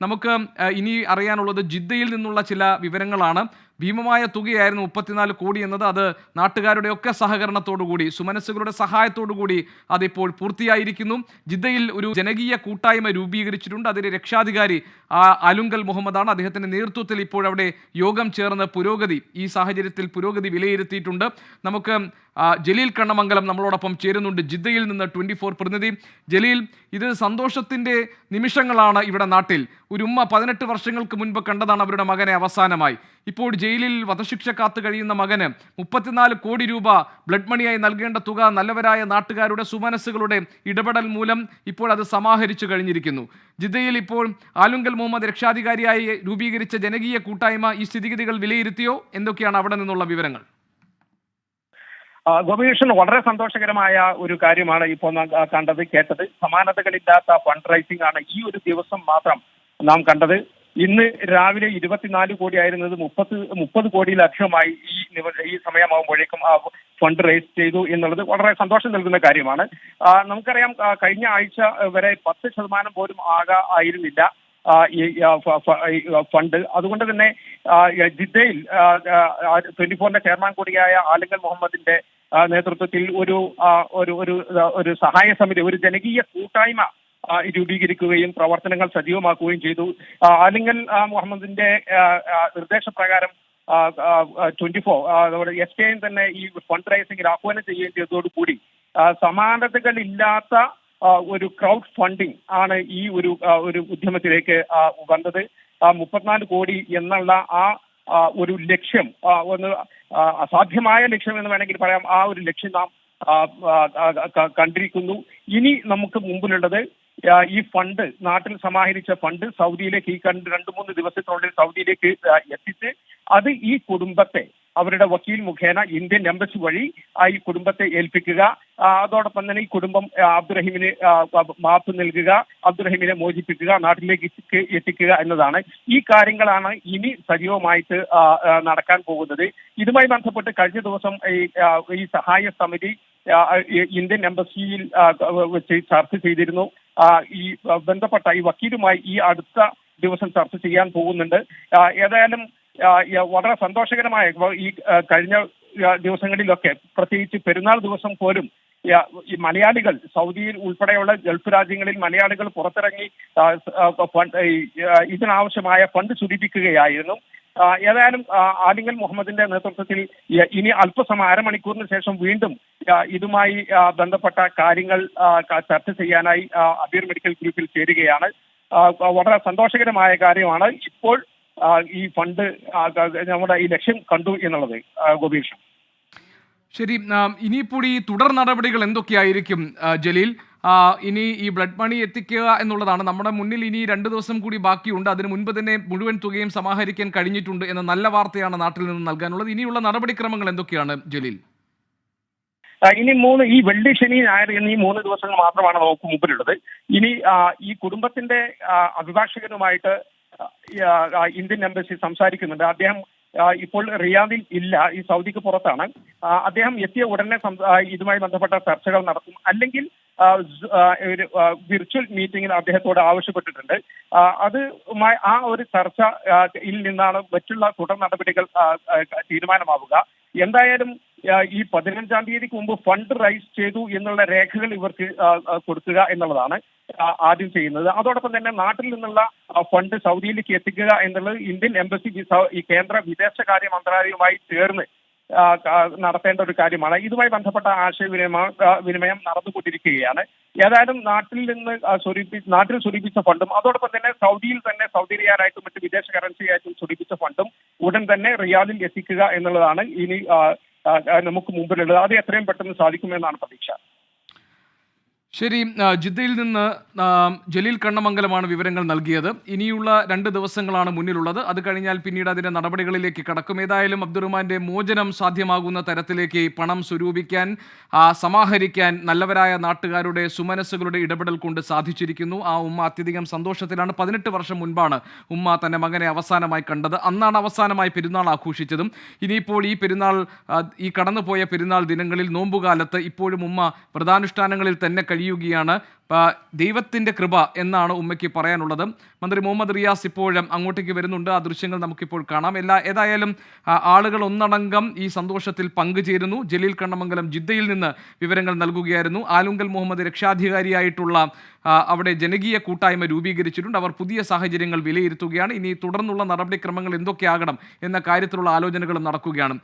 നമുക്ക് ഇനി അറിയാനുള്ളത് ജിദ്ദയിൽ നിന്നുള്ള ചില വിവരങ്ങളാണ്. ഭീമമായ തുകയായിരുന്നു മുപ്പത്തിനാല് കോടി എന്നത്. അത് നാട്ടുകാരുടെ ഒക്കെ സഹകരണത്തോടുകൂടി സുമനസ്സുകളുടെ സഹായത്തോടുകൂടി അതിപ്പോൾ പൂർത്തിയായിരിക്കുന്നു. ജിദ്ദയിൽ ഒരു ജനകീയ കൂട്ടായ്മ രൂപീകരിച്ചിട്ടുണ്ട്. അതിന്റെ രക്ഷാധികാരി അലുങ്കൽ മുഹമ്മദാണ്. അദ്ദേഹത്തിന്റെ നേതൃത്വത്തിൽ ഇപ്പോൾ അവിടെ യോഗം ചേർന്ന് പുരോഗതി ഈ സാഹചര്യത്തിൽ പുരോഗതി വിലയിരുത്തിയിട്ടുണ്ട്. നമുക്ക് ജലീൽ കണ്ണമംഗലം നമ്മളോടൊപ്പം ചേരുന്നുണ്ട്. ജിദ്ദയിൽ നിന്ന് ട്വന്റി ഫോർ പ്രതിനിധി. ജലീൽ ഇത് സന്തോഷത്തിന്റെ നിമിഷങ്ങളാണ് ഇവിടെ നാട്ടിൽ. ഒരു ഉമ്മ പതിനെട്ട് വർഷങ്ങൾക്ക് മുൻപ് കണ്ടതാണ് അവരുടെ മകനെ അവസാനമായി. ഇപ്പോൾ ജയിലിൽ വധശിക്ഷ കാത്തു കഴിയുന്ന മകന് മുപ്പത്തിനാല് കോടി രൂപ ബ്ലഡ് മണിയായി നൽകേണ്ട തുക നല്ലവരായ നാട്ടുകാരുടെ സുമനസ്സുകളുടെ ഇടപെടൽ മൂലം ഇപ്പോൾ അത് സമാഹരിച്ചു കഴിഞ്ഞിരിക്കുന്നു. ജിദ്ദയിൽ ഇപ്പോൾ ആലുങ്കൽ മുഹമ്മദ് രക്ഷാധികാരിയായി രൂപീകരിച്ച ജനകീയ കൂട്ടായ്മ ഈ സ്ഥിതിഗതികൾ വിലയിരുത്തിയോ? എന്തൊക്കെയാണ് അവിടെ നിന്നുള്ള വിവരങ്ങൾ? ഗോപികൃഷ്ണൻ വളരെ സന്തോഷകരമായ ഒരു കാര്യമാണ് ഇപ്പോൾ കണ്ടത് കേട്ടത്. സമാനതകളില്ലാത്ത ഫണ്ട് റൈസിംഗ് ആണ് ഈ ഒരു ദിവസം മാത്രം നാം കണ്ടത്. ഇന്ന് രാവിലെ ഇരുപത്തിനാല് കോടി ആയിരുന്നത് മുപ്പത് മുപ്പത് കോടിയിലധികമായി ഈ ഈ സമയമാകുമ്പോഴേക്കും ആ ഫണ്ട് റേസ് ചെയ്തു എന്നുള്ളത് വളരെ സന്തോഷം നൽകുന്ന കാര്യമാണ്. നമുക്കറിയാം കഴിഞ്ഞ ആഴ്ച വരെ പത്ത് ശതമാനം പോലും ആകാ ആയിരുന്നില്ല ഫണ്ട്. അതുകൊണ്ട് തന്നെ ജിദ്ദയിൽ ട്വന്റി ഫോറിന്റെ ചെയർമാൻ കൂടിയായ ആലിംഗൽ മുഹമ്മദിന്റെ നേതൃത്വത്തിൽ ഒരു ഒരു ഒരു സഹായ സമിതി ഒരു ജനകീയ കൂട്ടായ്മ രൂപീകരിക്കുകയും പ്രവർത്തനങ്ങൾ സജീവമാക്കുകയും ചെയ്തു. ആലിംഗൽ മുഹമ്മദിന്റെ നിർദ്ദേശപ്രകാരം ട്വന്റി ഫോർ അതുപോലെ എസ് കെ തന്നെ ഈ ഫണ്ട് റൈസിംഗിൽ ആഹ്വാനം ചെയ്യുകയും ചെയ്തതോടുകൂടി സമാനതകളില്ലാത്ത ഒരു ക്രൗഡ് ഫണ്ടിങ് ആണ് ഈ ഒരു ഒരു ഉദ്യമത്തിലേക്ക് വന്നത്. മുപ്പത്തിനാല് കോടി എന്നുള്ള ആ ഒരു ലക്ഷ്യം ഒന്ന് അസാധ്യമായ ലക്ഷ്യം എന്ന് വേണമെങ്കിൽ പറയാം. ആ ഒരു ലക്ഷ്യം നാം കണ്ടിരിക്കുന്നു. ഇനി നമുക്ക് മുമ്പിലുള്ളത് ഈ ഫണ്ട് നാട്ടിൽ സമാഹരിച്ച ഫണ്ട് സൗദിയിലേക്ക് ഈ രണ്ട് മൂന്ന് ദിവസത്തിനുള്ളിൽ സൗദിയിലേക്ക് എത്തിച്ച് അത് ഈ കുടുംബത്തെ അവരുടെ വക്കീൽ മുഖേന ഇന്ത്യൻ എംബസി വഴി ഈ കുടുംബത്തെ ഏൽപ്പിക്കുക. അതോടൊപ്പം തന്നെ ഈ കുടുംബം അബ്ദുറഹീമിന് മാപ്പ് നൽകുക അബ്ദുറഹീമിനെ മോചിപ്പിക്കുക നാട്ടിലേക്ക് എത്തിക്കുക എന്നതാണ്. ഈ കാര്യങ്ങളാണ് ഇനി സജീവമായിട്ട് നടക്കാൻ പോകുന്നത്. ഇതുമായി ബന്ധപ്പെട്ട് കഴിഞ്ഞ ദിവസം ഈ സഹായ സമിതി ഇന്ത്യൻ എംബസിയിൽ വെച്ച് ചർച്ച ചെയ്തിരുന്നു. ഈ ബന്ധപ്പെട്ട ഈ വക്കീലുമായി ഈ അടുത്ത ദിവസം ചർച്ച ചെയ്യാൻ പോകുന്നുണ്ട്. ഏതായാലും വളരെ സന്തോഷകരമായ ഈ കഴിഞ്ഞ ദിവസങ്ങളിലൊക്കെ പ്രത്യേകിച്ച് പെരുന്നാൾ ദിവസം പോലും ഈ, മലയാളികൾ സൗദിയിൽ ഉൾപ്പെടെയുള്ള ഗൾഫ് രാജ്യങ്ങളിൽ മലയാളികൾ പുറത്തിറങ്ങി ഇതിനാവശ്യമായ ഫണ്ട് സ്വരൂപിക്കുകയായിരുന്നു ഏതായാലും ആലിംഗൽ മുഹമ്മദിന്റെ നേതൃത്വത്തിൽ ഇനി അല്പസമയം അരമണിക്കൂറിന് ശേഷം വീണ്ടും ഇതുമായി ബന്ധപ്പെട്ട കാര്യങ്ങൾ ചർച്ച ചെയ്യാനായി അബീർ മെഡിക്കൽ ഗ്രൂപ്പിൽ ചേരുകയാണ്. വളരെ സന്തോഷകരമായ കാര്യമാണ്. ഇപ്പോൾ ഈ ഫണ്ട് നമ്മുടെ ഈ ലക്ഷ്യം കണ്ടു എന്നുള്ളത് ഗോപീഷ്. ശരി ഇനിയിപ്പോൾ ഈ തുടർ നടപടികൾ എന്തൊക്കെയായിരിക്കും ജലീൽ? ഇനി ഈ ബ്ലഡ് മണി എത്തിക്കുക എന്നുള്ളതാണ്. നമ്മുടെ മുന്നിൽ ഇനി രണ്ട് ദിവസം കൂടി ബാക്കിയുണ്ട്. അതിന് മുൻപ് തന്നെ മുഴുവൻ തുകയും സമാഹരിക്കാൻ കഴിഞ്ഞിട്ടുണ്ട് എന്ന നല്ല വാർത്തയാണ് നാട്ടിൽ നിന്ന് നൽകാനുള്ളത്. ഇനിയുള്ള നടപടിക്രമങ്ങൾ എന്തൊക്കെയാണ് ജലീൽ? ഇനി മൂന്ന് ഈ വെള്ളി ശനി ഞായർ എന്നീ മൂന്ന് ദിവസങ്ങൾ മാത്രമാണ് നമുക്ക് മുമ്പിലുള്ളത്. ഇനി ഈ കുടുംബത്തിന്റെ അഭിഭാഷകനുമായിട്ട് ഇന്ത്യൻ എംബസി സംസാരിക്കുന്നുണ്ട്. അദ്ദേഹം ഇപ്പോൾ റിയാദിൽ ഇല്ല ഈ സൗദിക്ക് പുറത്താണ്. അദ്ദേഹം എത്തിയ ഉടനെ ഇതുമായി ബന്ധപ്പെട്ട ചർച്ചകൾ നടത്തും. അല്ലെങ്കിൽ ഒരു വിർച്വൽ മീറ്റിംഗിൽ അദ്ദേഹത്തോട് ആവശ്യപ്പെട്ടിട്ടുണ്ട്. അത് ആ ഒരു ചർച്ച നിന്നാണ് മറ്റുള്ള തുടർ നടപടികൾ തീരുമാനമാവുക. എന്തായാലും ഈ പതിനഞ്ചാം തീയതിക്ക് മുമ്പ് ഫണ്ട് റൈസ് ചെയ്തു എന്നുള്ള രേഖകൾ ഇവർക്ക് കൊടുക്കുക എന്നുള്ളതാണ് ആദ്യം ചെയ്യുന്നത്. അതോടൊപ്പം തന്നെ നാട്ടിൽ നിന്നുള്ള ഫണ്ട് സൗദിയിലേക്ക് എത്തിക്കുക എന്നുള്ളത് ഇന്ത്യൻ എംബസി ഈ കേന്ദ്ര വിദേശകാര്യ മന്ത്രാലയവുമായി ചേർന്ന് നടത്തേണ്ട ഒരു കാര്യമാണ്. ഇതുമായി ബന്ധപ്പെട്ട ആശയവിനിമയം വിനിമയം നടന്നുകൊണ്ടിരിക്കുകയാണ്. ഏതായാലും നാട്ടിൽ നിന്ന് സ്വരൂപി നാട്ടിൽ സ്വരൂപിച്ച ഫണ്ടും അതോടൊപ്പം തന്നെ സൗദിയിൽ തന്നെ സൗദി റിയാലായിട്ടും മറ്റ് വിദേശ കറൻസിയായിട്ടും സ്വരൂപിച്ച ഫണ്ടും ഉടൻ തന്നെ റിയാദിൽ എത്തിക്കുക എന്നുള്ളതാണ് ഇനി നമുക്ക് മുമ്പിലുള്ളത്. അത് എത്രയും പെട്ടെന്ന് സാധിക്കുമെന്നാണ് പ്രതീക്ഷ. ശരി ജിദ്ദയിൽ നിന്ന് ജലീൽ കണ്ണമംഗലമാണ് വിവരങ്ങൾ നൽകിയത്. ഇനിയുള്ള രണ്ട് ദിവസങ്ങളാണ് മുന്നിലുള്ളത്. അത് കഴിഞ്ഞാൽ പിന്നീട് അതിന്റെ നടപടികളിലേക്ക് കടക്കും. ഏതായാലും അബ്ദുറഹ്മാന്റെ മോചനം സാധ്യമാകുന്ന തരത്തിലേക്ക് പണം സ്വരൂപിക്കാൻ സമാഹരിക്കാൻ നല്ലവരായ നാട്ടുകാരുടെ സുമനസ്സുകളുടെ ഇടപെടൽ കൊണ്ട് സാധിച്ചിരിക്കുന്നു. ആ ഉമ്മ അത്യധികം സന്തോഷത്തിലാണ്. പതിനെട്ട് വർഷം മുൻപാണ് ഉമ്മ തന്റെ മകനെ അവസാനമായി കണ്ടത്. അന്നാണ് അവസാനമായി പെരുന്നാൾ ആഘോഷിച്ചതും. ഇനിയിപ്പോൾ ഈ പെരുന്നാൾ ഈ കടന്നുപോയ പെരുന്നാൾ ദിനങ്ങളിൽ നോമ്പുകാലത്ത് ഇപ്പോഴും ഉമ്മ വ്രതാനുഷ്ഠാനങ്ങളിൽ തന്നെ കഴിയുകയാണ്. ദൈവത്തിന്റെ കൃപ എന്നാണ് ഉമ്മയ്ക്ക് പറയാനുള്ളത്. മന്ത്രി മുഹമ്മദ് റിയാസ് ഇപ്പോഴും അങ്ങോട്ടേക്ക് വരുന്നുണ്ട്. ആ ദൃശ്യങ്ങൾ നമുക്കിപ്പോൾ കാണാം. എല്ലാ ഏതായാലും ആളുകൾ ഒന്നടങ്കം ഈ സന്തോഷത്തിൽ പങ്കുചേരുന്നു. ജലീൽ കണ്ണമംഗലം ജിദ്ദയിൽ നിന്ന് വിവരങ്ങൾ നൽകുകയായിരുന്നു. ആലുങ്കൽ മുഹമ്മദ് രക്ഷാധികാരിയായിട്ടുള്ള അവിടെ ജനകീയ കൂട്ടായ്മ രൂപീകരിച്ചിട്ടുണ്ട്. അവർ പുതിയ സാഹചര്യങ്ങൾ വിലയിരുത്തുകയാണ്. ഇനി തുടർന്നുള്ള നടപടിക്രമങ്ങൾ എന്തൊക്കെയാകണം എന്ന കാര്യത്തിലുള്ള ആലോചനകളും നടക്കുകയാണ്.